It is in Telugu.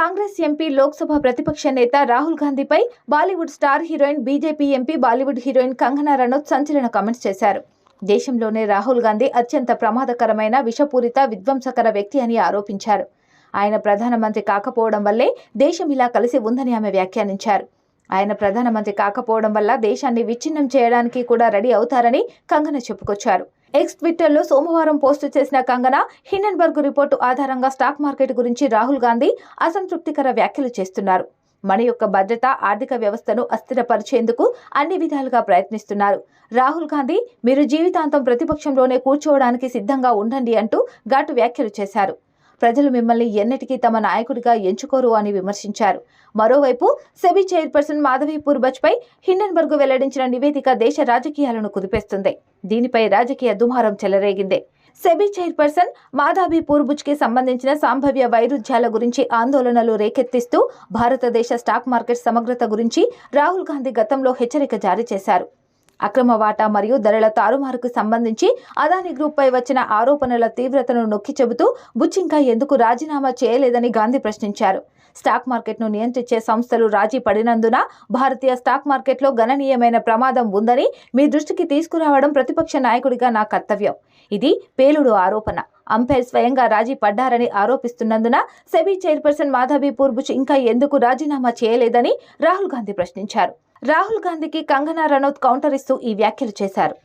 కాంగ్రెస్ ఎంపీ లోక్సభ ప్రతిపక్ష నేత Rahul గాంధీపై Bollywood star heroine BJP MP Bollywood heroine Kangana Ranaut సంచలన కామెంట్స్ చేశారు. దేశంలోనే రాహుల్ గాంధీ అత్యంత ప్రమాదకరమైన విషపూరిత విధ్వంసకర వ్యక్తి అని ఆరోపించారు. ఆయన ప్రధానమంత్రి కాకపోవడం వల్లే దేశం ఇలా కలిసి ఉందని ఆమె వ్యాఖ్యానించారు. ఆయన ప్రధానమంత్రి కాకపోవడం వల్ల దేశాన్ని విచ్ఛిన్నం చేయడానికి కూడా రెడీ అవుతారని కంగన చెప్పుకొచ్చారు. ఎక్స్ ట్విట్టర్లో సోమవారం పోస్టు చేసిన కంగనా హిండన్బర్గ్ రిపోర్టు ఆధారంగా స్టాక్ మార్కెట్ గురించి రాహుల్ గాంధీ అసంతృప్తికర వ్యాఖ్యలు చేస్తున్నారు. మన యొక్క భద్రత ఆర్థిక వ్యవస్థను అస్థిరపరిచేందుకు అన్ని విధాలుగా ప్రయత్నిస్తున్నారు. రాహుల్ గాంధీ మీరు జీవితాంతం ప్రతిపక్షంలోనే కూర్చోవడానికి సిద్ధంగా ఉండండి అంటూ ఘాటు వ్యాఖ్యలు చేశారు. ప్రజలు మిమ్మల్ని ఎన్నటికీ తమ నాయకుడిగా ఎంచుకోరు అని విమర్శించారు. మరోవైపు సెబీ చైర్పర్సన్ మాధవి పూర్బజ్పై హిండన్బర్గ్ వెల్లడించిన నివేదిక దేశ రాజకీయాలను కుదిపేస్తుంది. దీనిపై రాజకీయ దుమారం చెలరేగింది. సెబీ చైర్పర్సన్ మాధాబీ పూర్బుజ్కి సంబంధించిన సంభవ్య వైరుధ్యాల గురించి ఆందోళనలు రేకెత్తిస్తూ భారతదేశ స్టాక్ మార్కెట్ సమగ్రత గురించి రాహుల్ గాంధీ గతంలో హెచ్చరిక జారీ చేశారు. అక్రమ వాటా మరియు ధరల తారుమారుకు సంబంధించి అదాని గ్రూప్పై వచ్చిన ఆరోపణల తీవ్రతను నొక్కి చెబుతూ బుచ్చింకా ఎందుకు రాజీనామా చేయలేదని గాంధీ ప్రశ్నించారు. స్టాక్ మార్కెట్ను నియంత్రించే సంస్థలు రాజీ పడినందున భారతీయ స్టాక్ మార్కెట్లో గణనీయమైన ప్రమాదం ఉందని మీ దృష్టికి తీసుకురావడం ప్రతిపక్ష నాయకుడిగా నా కర్తవ్యం. ఇది పేలుడు ఆరోపణ. అంపైర్ స్వయంగా రాజీ పడ్డారని ఆరోపిస్తున్నందున సెబీ చైర్పర్సన్ మాధవీ పూర్బుచ్ ఇంకా ఎందుకు రాజీనామా చేయలేదని రాహుల్ గాంధీ ప్రశ్నించారు. రాహుల్ గాంధీకి కంగనా రనౌత్ కౌంటర్ ఇస్తూ ఈ వ్యాఖ్యలు చేశారు.